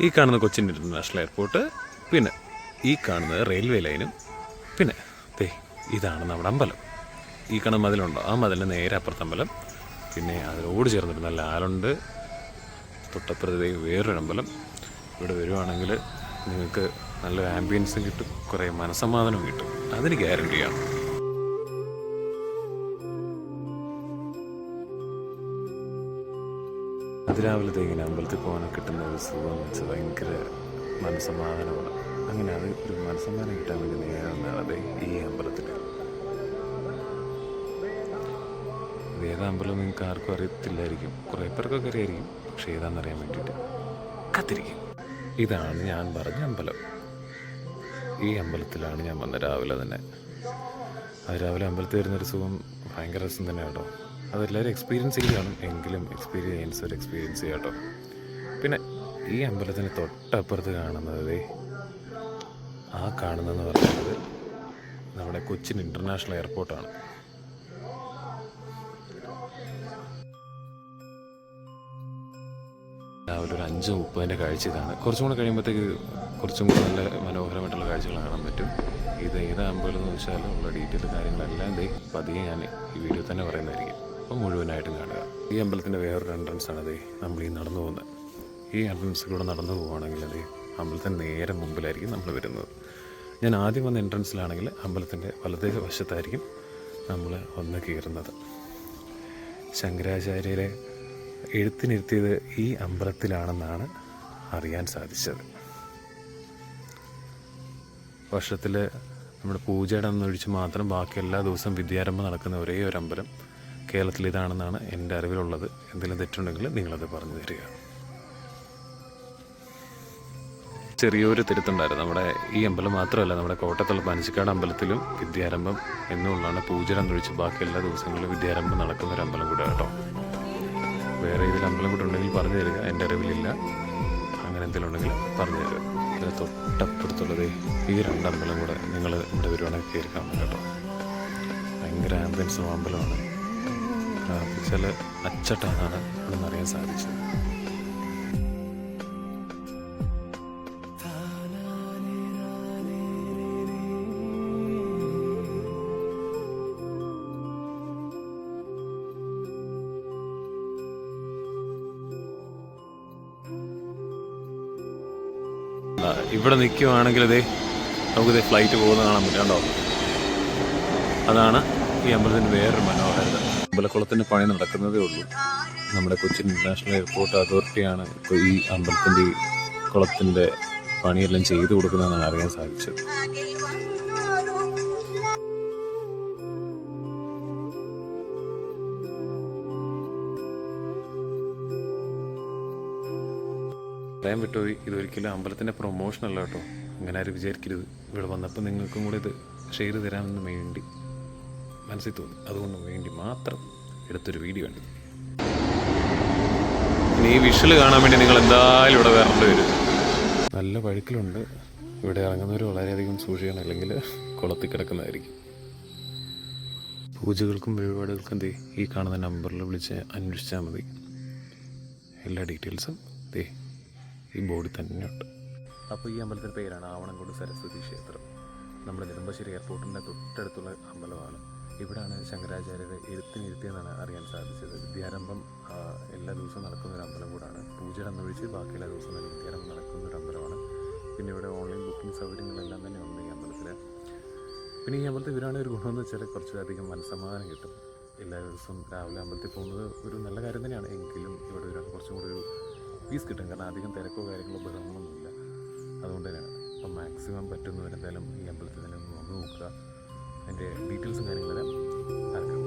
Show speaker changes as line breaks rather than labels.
ഈ കാണുന്ന Cochin international airport പിന്നെ ഈ കാണുന്നത് റെയിൽവേ ലൈനും പിന്നെ ദേ ഇതാണ് നമ്മുടെ അമ്പലം. ഈ കാണുന്ന മതിലുണ്ടോ? ആ മതിലിന് നേരെ അപ്പുറത്ത് അമ്പലം. പിന്നെ അതിനോട് ചേർന്നിരുന്ന ലാലുണ്ട് തൊട്ടപ്പുറത്ത് വേറൊരു അമ്പലം. ഇവിടെ വരുവാണെങ്കിൽ നിങ്ങൾക്ക് നല്ലൊരു ആംബിയൻസും കിട്ടും. കുറേ മനസ്സമാധാനം കിട്ടും. അതിന് ഗ്യാരണ്ടിയാണ് അതിരാവിലത്തെ ഇങ്ങനെ അമ്പലത്തിൽ പോകാനൊക്കെ കിട്ടുന്ന ഒരു സുഖം വെച്ച് ഭയങ്കര മനസ്സമാധാനമാണ്. അങ്ങനെ അത് ഒരു മനസ്സമാധാനം കിട്ടാൻ വേണ്ടി നേരെ വന്നതാണ് ഈ അമ്പലത്തിൽ. ഏതാമ്പലം നിങ്ങൾക്ക് ആർക്കും അറിയത്തില്ലായിരിക്കും. കുറേ പേർക്കൊക്കെ അറിയായിരിക്കും. പക്ഷേ ഏതാണെന്നറിയാൻ വേണ്ടിയിട്ട് കത്തിരിക്കും. ഇതാണ് ഞാൻ പറഞ്ഞ അമ്പലം. ഈ അമ്പലത്തിലാണ് ഞാൻ വന്നത് രാവിലെ തന്നെ. അത് രാവിലെ അമ്പലത്തിൽ വരുന്നൊരു സുഖം ഭയങ്കര രസം തന്നെ കേട്ടോ. അതെല്ലാവരും എക്സ്പീരിയൻസ് ചെയ്യണം എങ്കിലും എക്സ്പീരിയൻസ് ഒരു എക്സ്പീരിയൻസ് കേട്ടോ. പിന്നെ ഈ അമ്പലത്തിന് തൊട്ടപ്പുറത്ത് കാണുന്നത് ആ കാണുന്നതെന്ന് പറയുന്നത് നമ്മുടെ കൊച്ചിൻ ഇന്റർനാഷണൽ എയർപോർട്ടാണ് രാവിലെ ഒരു അഞ്ച് മുപ്പതിന്റെ കാഴ്ച ഇതാണ്. കുറച്ചും കൂടെ കഴിയുമ്പോഴത്തേക്ക് കുറച്ചും കൂടെ നല്ല മനോഹരമായിട്ടുള്ള കാഴ്ചകൾ കാണാൻ പറ്റും. ഇത് ഏത് അമ്പലം എന്ന് വെച്ചാൽ ഉള്ള ഡീറ്റെയിൽ കാര്യങ്ങളെല്ലാം ദേ പതിയെ ഞാൻ ഈ വീഡിയോ തന്നെ പറയുന്നതായിരിക്കും. അപ്പം മുഴുവനായിട്ടും കാണുക. ഈ അമ്പലത്തിന്റെ വേറൊരു എൻട്രൻസ് ആണ് ദേ നമ്മൾ ഈ നടന്നു പോകുന്നത് ഈ എൻട്രൻസിലൂടെ നടന്നു പോവുകയാണെങ്കിൽ അതേ അമ്പലത്തിന്റെ നേരെ മുമ്പിലായിരിക്കും നമ്മൾ വരുന്നത്. ഞാൻ ആദ്യം വന്ന എൻട്രൻസിലാണെങ്കിൽ അമ്പലത്തിന്റെ വലതേ വശത്തായിരിക്കും നമ്മൾ ഒന്ന് കയറുന്നത്. ശങ്കരാചാര്യരെ എഴുത്തിനിരുത്തിയത് ഈ അമ്പലത്തിലാണെന്നാണ് അറിയാൻ സാധിച്ചത്. വർഷത്തിൽ നമ്മുടെ പൂജയുടെ അന്നൊഴിച്ച് മാത്രം ബാക്കി എല്ലാ ദിവസവും വിദ്യാരംഭം നടക്കുന്ന ഒരേ ഒരു അമ്പലം കേരളത്തിൽ ഇതാണെന്നാണ് എന്റെ അറിവിലുള്ളത്. എന്തെങ്കിലും തെറ്റുണ്ടെങ്കിൽ നിങ്ങളത് പറഞ്ഞു തരിക. ചെറിയൊരു തിരുത്തുണ്ടായിരുന്നു. നമ്മുടെ ഈ അമ്പലം മാത്രമല്ല നമ്മുടെ കോട്ടത്തുള്ള പനച്ചിക്കാട് അമ്പലത്തിലും വിദ്യാരംഭം എന്നുള്ളതാണ് പൂജ എന്നൊഴിച്ച് ബാക്കി എല്ലാ ദിവസങ്ങളിലും വിദ്യാരംഭം നടക്കുന്ന ഒരു അമ്പലം കൂടെ കേട്ടോ. വേറെ ഇതിൽ അമ്പലം കൂടെ ഉണ്ടെങ്കിൽ പറഞ്ഞു തരിക. എന്റെ അറിവിലില്ല. അങ്ങനെ എന്തെങ്കിലും ഉണ്ടെങ്കിൽ പറഞ്ഞു തരിക. ഇതിന് തൊട്ടപ്പുറത്തുള്ളത് ഈ രണ്ടമ്പലം കൂടെ നിങ്ങൾ ഇവിടെ വരുവാണെങ്കിൽ കയറി കാണണം കേട്ടോ. ഭയങ്കര ആംബുലൻസും അമ്പലമാണ്. ചില അച്ചട്ടാണ് അറിയാൻ സാധിച്ചത്. ഇവിടെ നിൽക്കുവാണെങ്കിൽ ഇതേ നമുക്കിതേ ഫ്ലൈറ്റ് പോകുന്ന കാണാൻ പറ്റും കണ്ടോ? അതാണ് ഈ അമ്പലത്തിന്റെ വേറൊരു മനോഹാരിത. അമ്പലക്കുളത്തിന്റെ പണി നടക്കുന്നതേ ഉള്ളൂ. നമ്മുടെ കൊച്ചിൻ ഇന്റർനാഷണൽ എയർപോർട്ട് അതോറിറ്റിയാണ് ഇപ്പോൾ ഈ അമ്പലത്തിന്റെ കുളത്തിന്റെ പണിയെല്ലാം ചെയ്തു കൊടുക്കുന്നതെന്നാണ് അറിയാൻ സാധിച്ചത്. പറയാൻ പറ്റുമോ ഇതൊരിക്കലും അമ്പലത്തിന്റെ പ്രൊമോഷൻ അല്ല കേട്ടോ. അങ്ങനെ ആരും വിചാരിക്കരുത്. ഇവിടെ വന്നപ്പോൾ നിങ്ങൾക്കും കൂടെ ഇത് ഷെയർ തരാമെന്ന് വേണ്ടി. മനസ്സിൽ തോന്നി. അതുകൊണ്ട് വേണ്ടി മാത്രം എടുത്തൊരു വീഡിയോ ഉണ്ട് ഇനി ഈ വിഷ്വൽ കാണാൻ വേണ്ടി നിങ്ങൾ എന്തായാലും ഇവിടെ വരേണ്ടി വരും. നല്ല വഴുക്കിലുണ്ട്. ഇവിടെ ഇറങ്ങുന്നവർ വളരെയധികം സൂക്ഷിക്കണം. അല്ലെങ്കിൽ കുളത്തിൽ കിടക്കുന്നതായിരിക്കും. പൂജകൾക്കും വഴിപാടുകൾക്കും ദേ ഈ കാണുന്ന നമ്പറിൽ വിളിച്ച് അന്വേഷിച്ചാൽ മതി. എല്ലാ ഡീറ്റെയിൽസും ദേ ഈ ബോർഡിൽ തന്നെയുണ്ട് അപ്പോൾ ഈ അമ്പലത്തിന്റെ പേരാണ് ആവണംകോട് സരസ്വതി ക്ഷേത്രം. നമ്മുടെ നെടുമ്പശ്ശേരി എയർപോർട്ടിന്റെ തൊട്ടടുത്തുള്ള അമ്പലമാണ്. ഇവിടാണ് ശങ്കരാചാര്യരെ എഴുത്തിനിരുത്തിയെന്നാണ് അറിയാൻ സാധിച്ചത്. വിദ്യാരംഭം എല്ലാ ദിവസവും നടക്കുന്ന ഒരു അമ്പലം കൂടാണ്. പൂജയുടെ അന്നൊഴിച്ച് ബാക്കി എല്ലാ ദിവസവും തന്നെ വിദ്യാരംഭം നടക്കുന്ന ഒരു അമ്പലമാണ്. പിന്നെ ഇവിടെ ഓൺലൈൻ ബുക്കിംഗ് സൗകര്യങ്ങളെല്ലാം തന്നെ ഉണ്ട് ഈ അമ്പലത്തിൽ പിന്നെ ഈ അമ്പലത്തിൽ വരികയാണെങ്കിൽ ഒരു ഗുണമെന്ന് വെച്ചാൽ കുറച്ചധികം മനസ്സമാധാനം കിട്ടും. എല്ലാ ദിവസവും രാവിലെ അമ്പലത്തിൽ പോകുന്നത് ഒരു നല്ല കാര്യം തന്നെയാണ്. എങ്കിലും ഇവിടെ ഒരു കുറച്ചും കൂടി ഒരു പീസ് കിട്ടും. കാരണം അധികം തിരക്കോ കാര്യങ്ങളോ ബഹളങ്ങളൊന്നുമില്ല. അതുകൊണ്ട് തന്നെയാണ്. അപ്പം മാക്സിമം പറ്റുന്നവരെന്തായാലും ഈ അമ്പലത്തിൽ തന്നെ ഒന്ന് നോക്കുക. അതിന്റെ ഡീറ്റെയിൽസും കാര്യങ്ങളെല്ലാം നടക്കാം